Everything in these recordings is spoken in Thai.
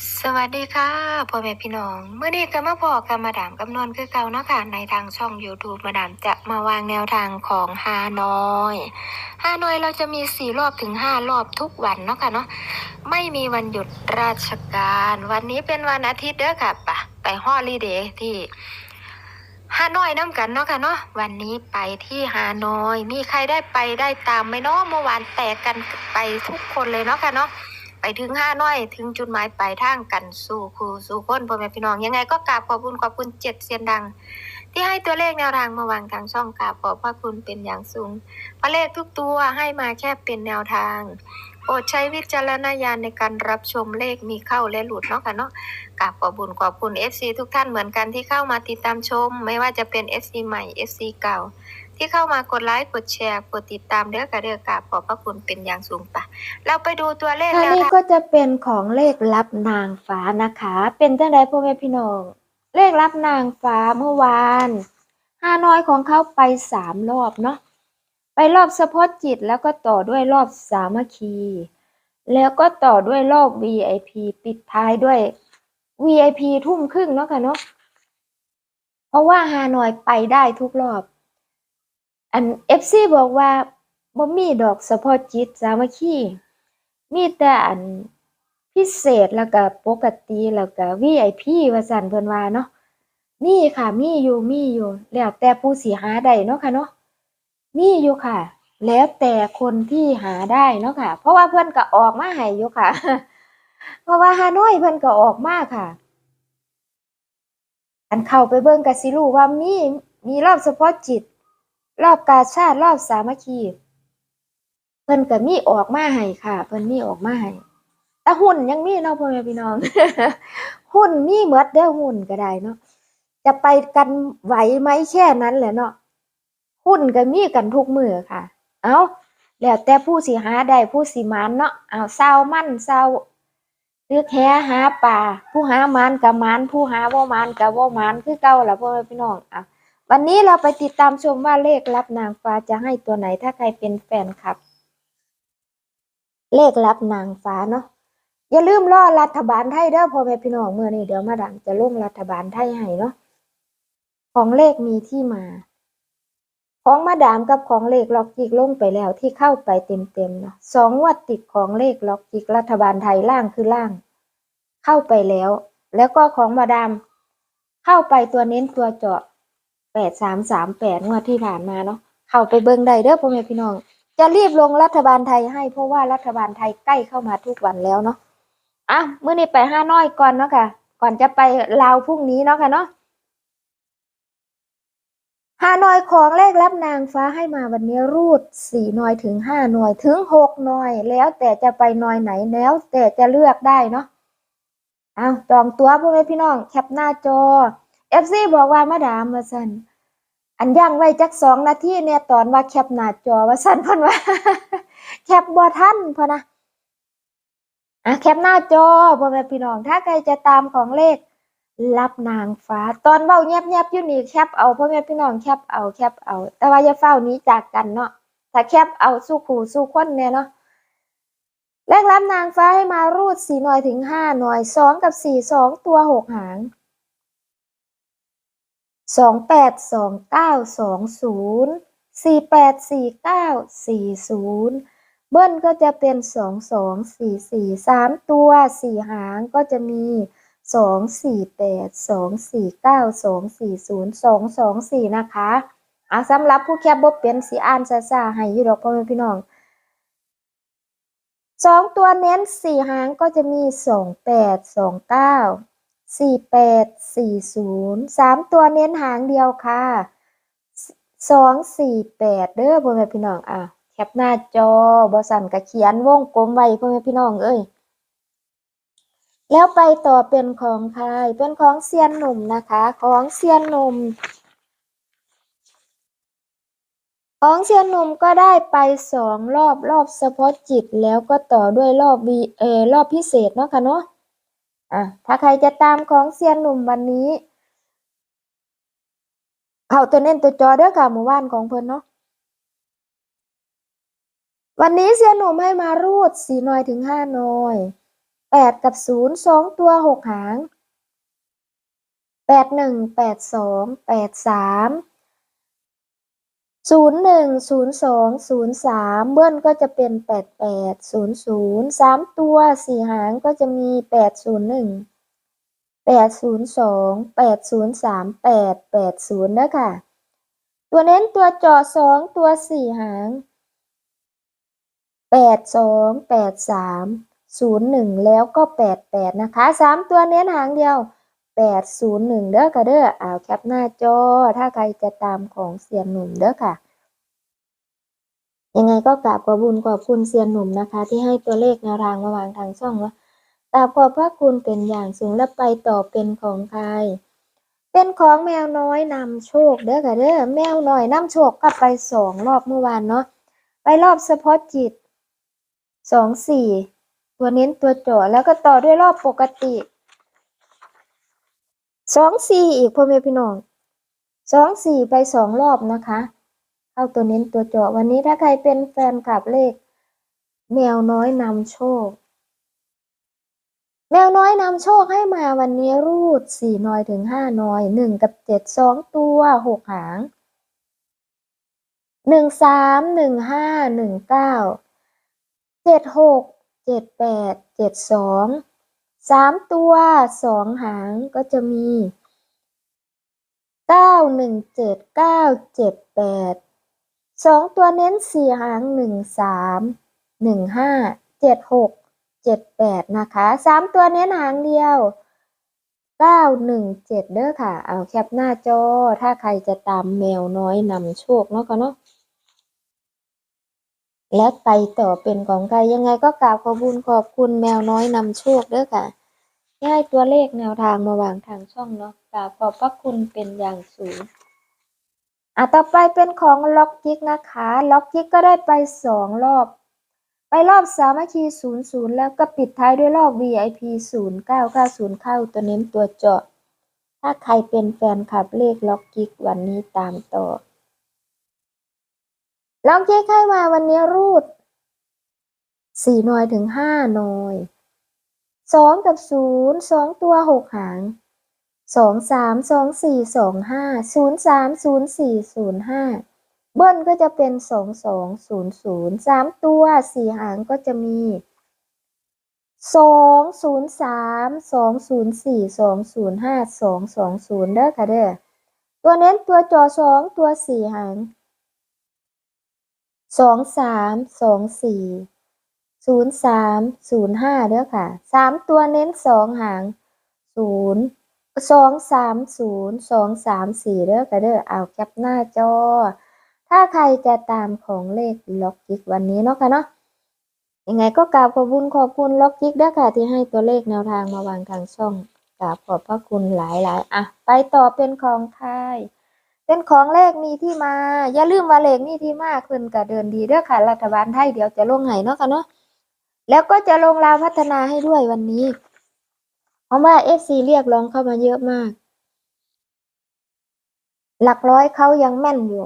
สวัสดีค่ะพ่อแม่พี่น้องเมื่อนี้ก็มาพอกับมาดามกำนวนคือเก่าเนาะค่ะในทางช่อง YouTube มาดามจะมาวางแนวทางของฮานอยฮานอยเราจะมีสี่รอบถึงห้ารอบทุกวันเนาะค่ะเนาะไม่มีวันหยุดราชการ วันนี้เป็นวันอาทิตย์เด้อค่ะปะไปฮอลิเดย์ที่ฮานอยน้ำกันเนาะค่ะเนาะวันนี้ไปที่ฮานอย มีใครได้ไปได้ตามไหมเนาะเมื่อวานแตกกันไปทุกคนเลยเนาะค่ะเนาะ ไปถึงห้าน้อยถึงจุดหมายปลายทางกันสู่ครูสู่คนพ่อแม่พี่น้องยังไงก็กราบขอบคุณขอบคุณเจ็ดเสียนดัง ที่ให้ตัวเลขแนวทางมาวางทางช่องกราบขอบพระคุณเป็นอย่างสูงพระเลขทุกตัวให้มาแค่เป็นแนวทางโปรดใช้วิจารณญาณในการรับชมเลขมีเข้าและหลุดเนาะค่ะเนาะกราบขอบคุณขอบคุณ FC ทุกท่านเหมือนกันที่เข้ามาติดตามชม ไม่ว่าจะเป็น FC ใหม่ FC เก่า ที่เข้ามากดไลค์กดแชร์กดติดตามเด้อกระเด้อกราบขอบพระคุณเป็นอย่างสูงปะเราไปดูตัวเลขอันแนวนี้ก็จะเป็นของเลขลับนางฟ้านะคะ เป็นจังไดพ่อแม่พี่น้อง เลขลับนางฟ้าเมื่อวานฮานอยของเขาไปสามรอบเนาะไปรอบสะโพกจิตแล้วก็ต่อด้วยรอบสามัคคี แล้วก็ต่อด้วยรอบ VIP ปิดท้ายด้วย VIP ทุ่มครึ่งเนาะค่ะเนาะเพราะว่าฮานอยไปได้ทุกรอบ อัน FC บอกว่าบ่มีดอกสะโพกจิตสามัคคีมีแต่อันพิเศษแล้วก็ปกติแล้วก็ VIP ว่าซั่นเพิ่นว่าเนาะมีค่ะมีอยู่มีอยู่ แล้วแต่ผู้สิหาได้เนาะค่ะเนาะมีอยู่ค่ะ แล้วแต่คนที่หาได้เนาะค่ะ เพราะว่าเพิ่อนก็ออกมาให้อยู่ค่ะ เพราะว่าฮานอยเพิ่อนก็ออกมาค่ะ อันเข้าไปเบิ่งก็สิรู้ว่ามีมีรอบเฉพาะจิต รอบกาชาติรอบสามัคคีเพิ่นก็มีออกมาให้ค่ะ เพิ่นมีออกมาให้แต่หุ้นยังมีเนาะพ่อแม่พี่น้อง หุ้นมีหมดเด้อหุ้นก็ได้เนาะจะไปกันไหวไหมแค่นั้นแหละเนาะหุ้นก็มีกันทุกมือค่ะ เอาแล้วแต่ผู้สิหาได้ผู้สิหมานเนาะเอาเศร้ามั่นเศร้าตึกแหหาปลาผู้หามานก็หมานผู้หาบ่หมานก็บ่หมานคือเก่าละพ่อแม่พี่น้องอะ วันนี้เราไปติดตามชมว่าเลขลับนางฟ้าจะให้ตัวไหนถ้าใครเป็นแฟนคลับ เลขลับนางฟ้าเนาะอย่าลืมรอรัฐบาลไทยเด้อพ่อแม่พี่น้องเมื่อนี้เดี๋ยวมาดามจะลงรัฐบาลไทยให้เนาะของเลขมีที่มา ของมาดามกับของเลขล็อกจิกลงไปแล้วที่เข้าไปเต็มๆเนาะสองงวัดติดของเลขล็อกจิกรัฐบาลไทยล่างคือล่าง เข้าไปแล้ว แล้วก็ของมาดามเข้าไปตัวเน้นตัวเจาะ แปดสามสามแปดงวดที่ผ่านมาเนาะเข้าไปเบิ่งได้เด้อพ่อแม่พี่น้อง จะรีบลงรัฐบาลไทยให้เพราะว่ารัฐบาลไทยใกล้เข้ามาทุกวันแล้วเนาะอะมื้อนี้ไปห้าน้อยก่อนเนาะค่ะ ก่อนจะไปลาวพรุ่งนี้เนาะค่ะเนาะฮานอยของเลขรับนางฟ้าให้มาวันนี้รูดสี่น่วยถึงห้าน่วยถึงหกน่วยแล้วแต่จะไปน่วยไหนแล้ว แต่จะเลือกได้เนาะเอาจองตัวพ่อแม่พี่น้องแคปหน้าจอ เอฟซีบอกว่ามาดามว่าสันอันย่างไว้จักสองนาทีเนี่ยตอนว่าแคปหน้าจอว่าสันพ่นว่า แคปบ่ทันพอนะอะแคปหน้าจอพ่อแม่พี่น้อง ถ้าใครจะตามของเลขรับนางฟ้า ตอนเว้าเงียบๆอยู่นี่แคปเอาพ่อแม่พี่น้องแคปเอาแคปเอา แต่ว่าอย่าเฝ้านี้จากกันเนาะถ้าแคปเอาสู้ขู่สู้คนเนี่ยเนาะเลขรับนางฟ้าให้มารูดสี่หน่วยถึงห้าหน่วยสองกับสี่สองตัวหกหาง สองแปดสองเก้าสองศูนย์สี่แปดสี่เก้าสี่ศูนย์เบิ้ลก็จะเป็นสองสองสี่สี่สามตัวสี่หางก็จะมีสองสี่แปดสองสี่เก้าสองสี่ศูนย์สองสองสี่นะคะอะสำหรับผู้แคบบบเป็นสีอ่านซาซาให้อยูดอกพ่อแม่พี่น้องสองตัวเน้นสี่หางก็จะมีสองแปดสองเก้า สี่แปดสี่ศูนย์สามตัวเน้นหางเดียวค่ะสองสี่แปดเด้อพ่อแม่พี่น้องอะแคปหน้าจอบอสันกะเขียนวงกลมไว้พ่อแม่พี่น้องเอ้ยแล้วไปต่อเป็นของใครเป็นของเซียนหนุ่มนะคะ ของเซียนหนุ่มของเซียนหนุ่มก็ได้ไปสองรอบรอบเฉพาะจิตแล้วก็ต่อด้วยรอบวีเออรอบพิเศษเนาะค่ะเนาะ อะถ้าใครจะตามของเซียนหนุ่มวันนี้เอาตัวเน้นตัวจอเด้อค่ะหมู่บ้านของเพิ่นเนาะวันนี้เซียนหนุ่มให้มารูดสี่หน่อยถึงห้าหน่อยแปดกับศูนย์สองตัวหกหางแปดหนึ่งแปดสองแปดสาม ศูนย์หนึ่งศูนย์สองศูนย์สามเบิ้ลก็จะเป็นแปดแปดศูนย์ศูนย์สามตัวสี่หางก็จะมีแปดศูนย์หนึ่งแปดศูนย์สองแปดศูนย์สามแปดแปดศูนย์นะค่ะ ตัวเน้นตัวจาะสองตัวสี่หางแปดสองแปดสามศูนย์หนึ่งแล้วก็แปดแปดนะคะสามตัวเน้นหางเดียว แปดศูนย์หนึ่งเด้อค่ะเด้ออ่าวแคปหน้าจอ ถ้าใครจะตามของเซียนหนุ่มเด้อค่ะ ยังไงก็กราบขอบุญขอบคุณเซียนหนุ่มนะคะ ที่ให้ตัวเลขแนวทางมาวางทางช่องเนาะกราบขอบพระคุณเป็นอย่างสูงและไปต่อเป็นของใคร เป็นของแมวน้อยนำโชคเด้อค่ะเด้อแมวน้อยนำโชคก็ไปสองรอบเมื่อวานเนาะไปรอบเฉพาะจิตสองสี่ตัวเน้นตัวเจาะแล้วก็ต่อด้วยรอบปกติ สองสี่อีกพ่อแม่พี่น้องสองสี่ไปสองรอบนะคะ เข้าตัวเน้นตัวเจาะวันนี้ถ้าใครเป็นแฟนคลับเลข แมวน้อยนำโชค แมวน้อยนำโชคให้มาวันนี้รูดสี่น้อยถึงห้าน้อยหนึ่งกับเจ็ดสองตัวหกหางหนึ่งสามหนึ่งห้าหนึ่งเก้าเจ็ดหกเจ็ดแปดเจ็ดสอง สามตัวสองหางก็จะมีเก้าหนึ่งเจ็ดเก้าเจ็ดแปดสองตัวเน้นสี่หางหนึ่งสามหนึ่งห้าเจ็ดหกเจ็ดแปดนะคะสามตัวเน้นหางเดียวเก้าหนึ่งเจ็ดเด้อค่ะ เอาแคปหน้าจอ ถ้าใครจะตามแมวน้อยนำโชคเนาะก็เนาะและไปต่อเป็นของใครยังไงก็กราบขอบคุญขอบคุณแมวน้อยนำโชคเด้อค่ะ ที่ให้ตัวเลขแนวทางมาวางทางช่องเนาะกราบขอบพระคุณเป็นอย่างสูงอะต่อไปเป็นของล็อกจิกนะคะ ล็อกจิกก็ได้ไปสองรอบ ไปรอบสามัคคีศูนย์ศูนย์แล้วก็ปิดท้ายด้วยรอบ VIP ศูนย์เก้าเก้าศูนย์เข้าตัวเน้นตัวเจาะ ถ้าใครเป็นแฟนคลับเลขล็อกกิกวันนี้ตามต่อ ล็อกกิกให้มาวันนี้รูดสี่หน่วยถึงห้าหน่วย สองกับศูนย์สองตัวหกหางสองสามสองสี่สองห้าศูนย์สามศูนย์สี่ศูนย์ห้าเบิ้ลก็จะเป็นสองสองศูนย์ศูนย์สามตัวสี่หางก็จะมีสองศูนย์สามสองศูนย์สี่สองศูนย์ห้าสองสองศูนย์เด้อค่ะเด้อตัวเน้นตัวจอสองตัวสี่หางสองสามสองสี่ ศูนย์สามศูนย์ห้าเด้อค่ะสามตัวเน้นสองหางศูนย์สองสามศูนย์สองสามสี่เด้อค่ะเด้อเอาแคปหน้าจอ ถ้าใครจะตามของเลขล็อกจิกวันนี้เนาะค่ะเนาะยังไงก็กราบขอบคุณขอบคุณล็อกจิกเด้วยค่ะที่ให้ตัวเลขแนวทางมาวางทางช่องกราบขอบพระคุณหลายๆอะไปต่อเป็นของไทยเป็นของเลขมีที่มา อย่าลืมว่าเลขมีที่มาขึ้นกับเดินดีเด้อค่ะ รัฐบาลไทยเดี๋ยวจะลงให้เนาะค่ะเนาะ แล้วก็จะลงลาวพัฒนาให้ด้วยวันนี้ เพราะว่าเอฟซีเรียกร้องเข้ามาเยอะมาก หลักร้อยเขายังแม่นอยู่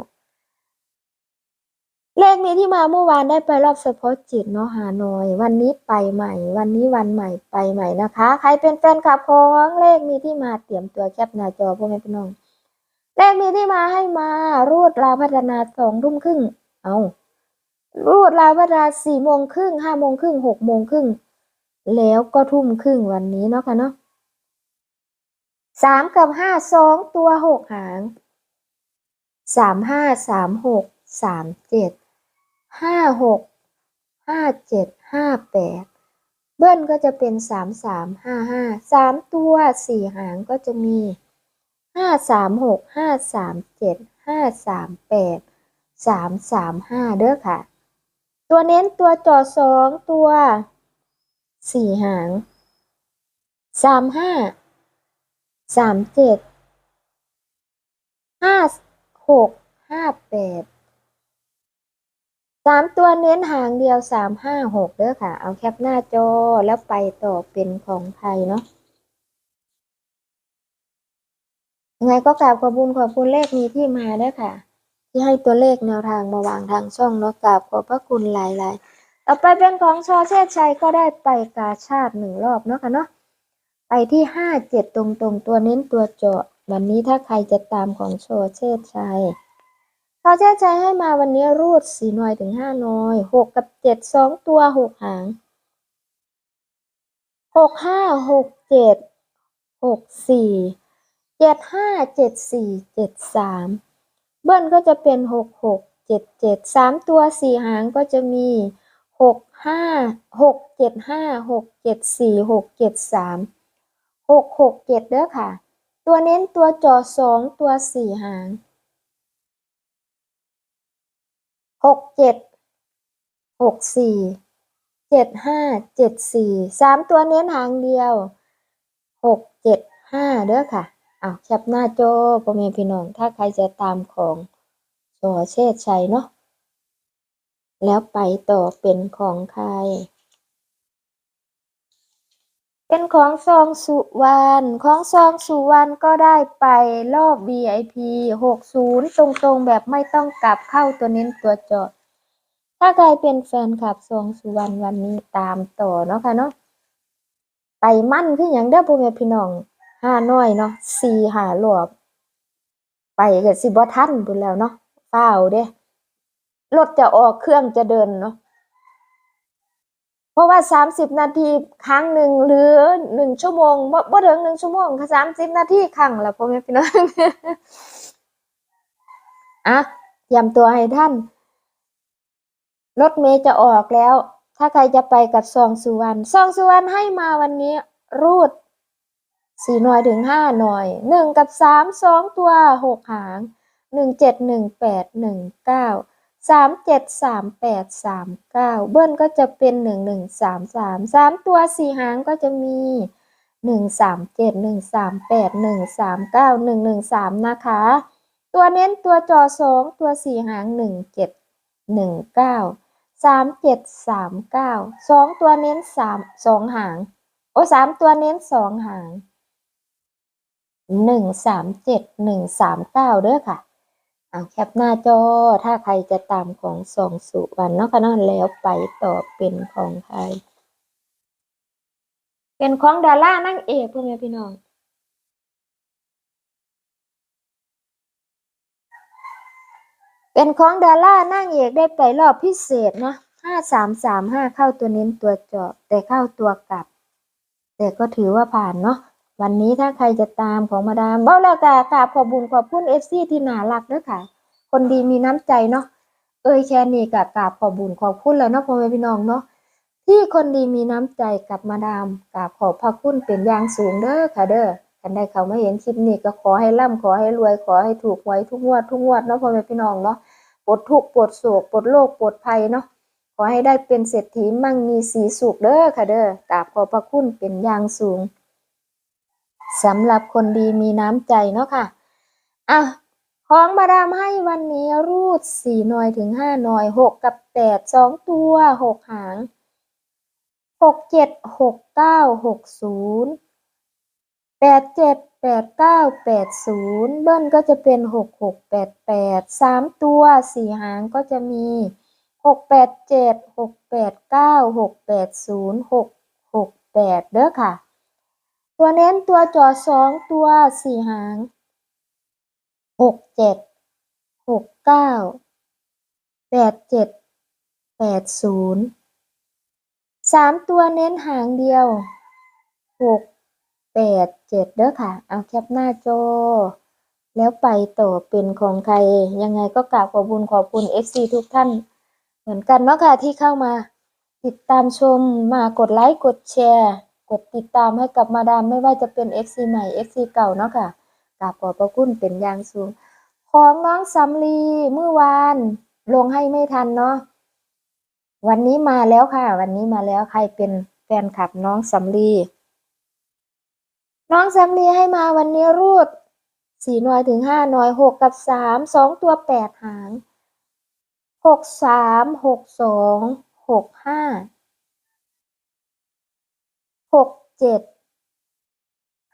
เลขนี้ที่มาเมื่อวานได้ไปรอบเฉพาะจิตเนาะหาหน่อย วันนี้ไปใหม่ วันนี้วันใหม่ไปใหม่นะคะ ใครเป็นแฟนคลับของเลขมีที่มาเตรียมตัวแคปหน้าจอพวกแม่พี่น้องเลขมีที่มาให้มารูดลาพัฒนาสองทุ่มครึ่งเอา รูดลาวพัฒนาสี่โมงครึ่งห้าโมงครึ่งหกโมงครึ่งแล้วก็ทุ่มครึ่งวันนี้เนาะค่ะเนาะสามกับห้าสองตัวหกหางสามห้าสามหกสามเจ็ดห้าหกห้าเจ็ดห้าแปดเบิ้ลก็จะเป็นสามสามห้าห้าสามตัวสี่หางก็จะมีห้าสามหกห้าสามเจ็ดห้าสามแปดสามสามห้าเด้อค่ะ ตัวเน้นตัวจอสองตัวสี่หางสามห้าสามเจ็ดห้าหกห้าแปดสามตัวเน้นหางเดียวสามห้าหกเด้อค่ะ เอาแคปหน้าจอแล้วไปต่อเป็นของไทยเนาะยังไงก็กราบขอบคุณขอบคุณเลขมีที่มาเด้อค่ะ ที่ให้ตัวเลขแนวทางมาวางทางช่องเนาะกราบขอบพระคุณหลายต่อไปเป็นของชอเชษชัยก็ได้ไปกาชาติหนึ่งรอบเนาะค่ะเนาะไปที่ห้าเจ็ดตรงๆ ตัวเน้นตัวเจาะวันนี้ถ้าใครจะตามของชอเชษชัยชอเชษชัยให้มาวันนี้รูดสี่หน่อยถึงห้าหน่อยหกกับเจ็ดสองตัวหกหางหกห้าหกเจ็ดหกสี่เจ็ดห้าเจ็ดสี่เจ็ดสาม เบิ้ลก็จะเป็นหกหกเจ็ดเจ็ดสามตัวสี่หางก็จะมีหกห้าหกเจ็ดห้าหกเจ็ดสี่หกเจ็ดสามหกหกเจ็ดเด้อค่ะ ตัวเน้นตัวจอสองตัวสี่หางหกเจ็ดหกสี่เจ็ดห้าเจ็ดสี่สามตัวเน้นหางเดียวหกเจ็ดห้าเด้อค่ะ อ้าวแคปหน้าจอพ่อแม่พี่น้อง ถ้าใครจะตามของชอเชษชัยเนาะแล้วไปต่อเป็นของใคร เป็นของซองสุวรรณของซองสุวรรณก็ได้ไปรอบ VIP 60 ตรงๆแบบไม่ต้องกลับเข้าตัวเน้นตัวจาะถ้าใครเป็นแฟนคลับซองสุวรรณวันนี้ตามต่อเนาะค่ะเนาะไปมั่นคืออย่างเด้อพ่อแม่พี่น้อง ห้าน้อยเนาะสี่หารอบไปก็สิบ่ทันพุ่นแล้วเนาะฟ้าเด้รถจะออกเครื่องจะเดินเนาะเพราะว่าสามสิบนาทีครั้งหนึ่งหรือหนึ่งชั่วโมงบ่บ่ถึงหนึ่งชั่วโมงค่ะสามสิบนาทีครั้งละพ่อแม่พี่น้องอะเตรียมตัวให้ท่าน รถเมย์จะออกแล้ว ถ้าใครจะไปกับซองสุวรรณซองสุวรรณให้มาวันนี้ รูด สี่หน่วยถึงห้าหน่วยหนึ่งกับสามสองตัวหกหางหนึ่งเจ็ดหนึ่งแปดหนึ่งเก้าสามเจ็ดสามแปดสามเก้าเบิ้ลก็จะเป็นหนึ่งหนึ่งสามสามสามตัวสี่หางก็จะมีหนึ่งสามเจ็ดหนึ่งสามแปดหนึ่งสามเก้าหนึ่งหนึ่งสามนะคะ ตัวเน้นตัวจอสองตัวสี่หางหนึ่งเจ็ดหนึ่งเก้าสามเจ็ดสามเก้าสองตัวเน้นสามสองหาง โอ้สามตัวเน้นสองหาง หนึ่งสามเจ็ดหนึ่งสามเก้าเด้อค่ะเอาแคปหน้าจอถ้าใครจะตามของสองสุวรรณเนาะค่ะเนาะแล้วไปต่อเป็นของใคร เป็นของดารานั่งเอกพ่อแม่พี่น้องเป็นของดารานั่งเอกได้ไปรอบพิเศษนะห้าสามสามห้าเข้าตัวเน้นตัวเจาะแต่เข้าตัวกลับ แต่ก็ถือว่าผ่านเนาะ วันนี้ถ้าใครจะตามของมาดามเบ้าแล้วกากราบขอบุญขอบคุณเอฟซีที่น่ารักเด้อค่ะ คนดีมีน้ำใจเนาะเอ้ยแค่นี้กกราบขอบุญขอบคุณแล้วเนาะพ่อแม่พี่น้องเนาะที่คนดีมีน้ำใจกับมาดามกราบขอบพระคุณเป็นอย่างสูงเด้อค่ะเด้อกันได้เขามาเห็นคลิปนี้ก็ขอให้ร่ำขอให้รวยขอให้ถูกหวยทุกงวดทุกงวดเนาะพ่อแม่พี่น้องเนาะปลดทุกปลดโศกปลดโรคปลดภัยเนาะขอให้ได้เป็นเศรษฐีมั่งมีสีสุขเด้อค่ะเด้อกราบขอบพระคุณเป็นอย่างสูง สำหรับคนดีมีน้ำใจเนาะค่ะอะของมาดามให้วันนี้รูดสี่หน่วยถึงห้าหน่วยหกกับแปดสองตัวหกหางหกเจ็ดหกเก้าหกศูนย์แปดเจ็ดแปดเก้าแปดศูนย์เบิ้ลก็จะเป็นหกหกแปดแปดสามตัวสี่หางก็จะมีหกแปดเจ็ดหกแปดเก้าหกแปดศูนย์หกหกแปดเด้อค่ะ ตัวเน้นตัวจอสองตัวสี่หางหกเจ็ดหกเก้าแปดเจ็ดแปดศูนย์สามตัวเน้นหางเดียวหกแปดเจ็ดเด้อค่ะ เอาแคปหน้าจอแล้วไปต่อเป็นของใคร ยังไงก็กราบขอบคุณขอบคุณ FC ทุกท่าน เหมือนกันเนาะค่ะที่เข้ามา ติดตามชมมากดไลค์กดแชร์ กดติดตามให้กับมาดามไม่ว่าจะเป็น FC ใหม่ FC เก่าเนาะค่ะกราบขอบพระคุณเป็นอย่างสูง ของน้องสำลีเมื่อวานลงให้ไม่ทันเนาะวันนี้มาแล้วค่ะ วันนี้มาแล้วใครเป็นแฟนคลับน้องสำลีน้องสำลีให้มาวันนี้รูดสี่หน่วยถึงห้าหน่วยหกกับสามสองตัวแปดหางหกสามหกสองหกห้า หกเจ็ด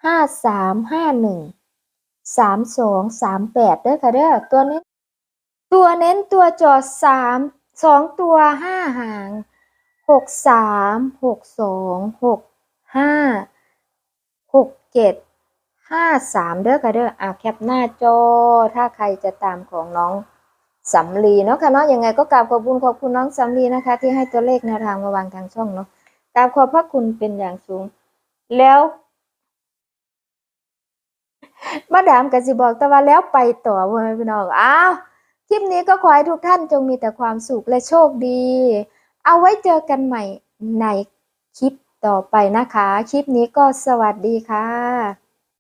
ห้าสามห้าหนึ่งสามสองสามแปดเด้อค่ะเด้อตัวเน้นตัวเน้นตัวจอดสามสองตัวห้าหางหกสามหกสองหกห้าหกเจ็ดห้าสามเด้อค่ะเด้ออะแคปหน้าจอ ถ้าใครจะตามของน้องสำลีเนาะค่ะเนาะยังไงก็กราบขอบคุณขอบคุณน้องสำลีนะคะ ที่ให้ตัวเลขแนวทางมาวางทางช่องเนาะ กราบขอบพระคุณเป็นอย่างสูง แล้วมาดามกสิบอกแต่ว่าแล้วไปต่อพ่อแม่พี่น้องอ้าวคลิปนี้ก็ขอให้ทุกท่านจงมีแต่ความสุขและโชคดี เอาไว้เจอกันใหม่ในคลิปต่อไปนะคะ คลิปนี้ก็สวัสดีค่ะ